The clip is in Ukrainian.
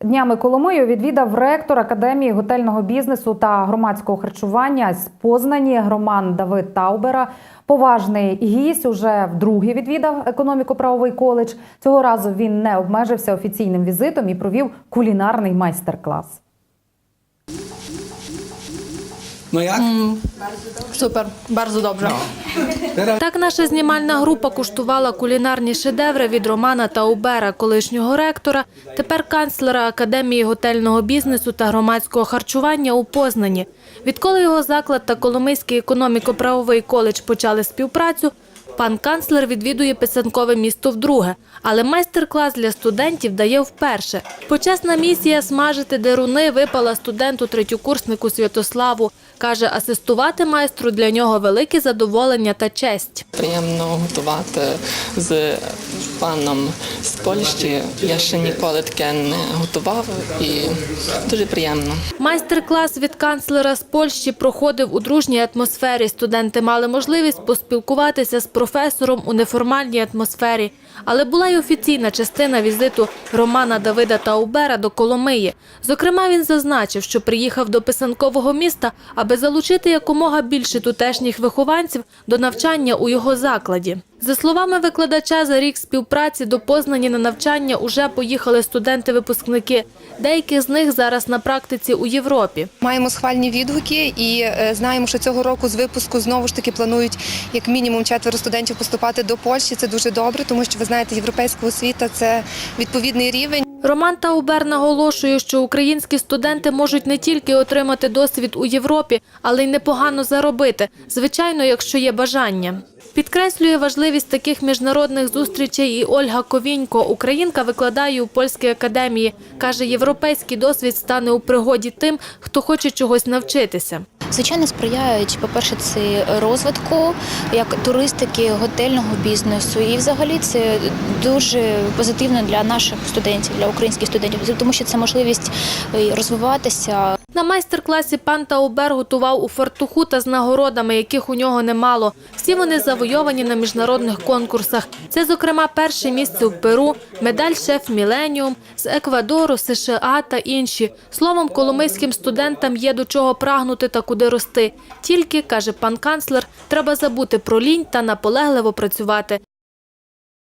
Днями Коломию відвідав ректор Академії готельного бізнесу та громадського харчування з Познані Роман Давид Таубера. Поважний гість уже вдруге відвідав економіко-правовий коледж. Цього разу він не обмежився офіційним візитом і провів кулінарний майстер-клас. No jak? Super, bardzo dobrze. Teraz Так наша знімальна група куштувала кулінарні шедеври від Романа Таубера, колишнього ректора, тепер канцлера Академії готельного бізнесу та громадського харчування у Познані. Відколи його заклад та Коломийський економіко-правовий коледж почали співпрацю, пан канцлер відвідує писанкове місто вдруге, але майстер-клас для студентів дає вперше. Почесна місія смажити деруни випала студенту третьокурснику Святославу. Каже, асистувати майстру для нього велике задоволення та честь. Приємно готувати з паном з Польщі. Я ще ніколи таке не готував і дуже приємно. Майстер-клас від канцлера з Польщі проходив у дружній атмосфері. Студенти мали можливість поспілкуватися з професором у неформальній атмосфері. Але була й офіційна частина візиту Романа Давида Таубера до Коломиї. Зокрема, він зазначив, що приїхав до писанкового міста, аби залучити якомога більше тутешніх вихованців до навчання у його закладі. За словами викладача, за рік співпраці до Познані на навчання уже поїхали студенти-випускники. Деякі з них зараз на практиці у Європі. Маємо схвальні відгуки і е, знаємо, що цього року з випуску знову ж таки планують як мінімум четверо студентів поступати до Польщі. Це дуже добре, тому що ви знаєте, європейська освіта це відповідний рівень. Роман Таубер наголошує, що українські студенти можуть не тільки отримати досвід у Європі, але й непогано заробити, звичайно, якщо є бажання. Підкреслює важливість таких міжнародних зустрічей і Ольга Ковінько. Українка викладає у польській академії. Каже, європейський досвід стане у пригоді тим, хто хоче чогось навчитися. Звичайно, сприяють, по-перше, це розвитку як туристики, готельного бізнесу. І взагалі це дуже позитивно для наших студентів, для українських студентів, тому що це можливість е, розвиватися, На майстер-класі пан Таубер готував у фартуху та з нагородами, яких у нього немало. Всі вони завойовані на міжнародних конкурсах. Це, зокрема, перше місце в Перу, медаль шеф Міленіум, з Еквадору, США та інші. Словом, коломийським студентам є до чого прагнути та куди рости. Тільки, каже пан канцлер, треба забути про лінь та наполегливо працювати.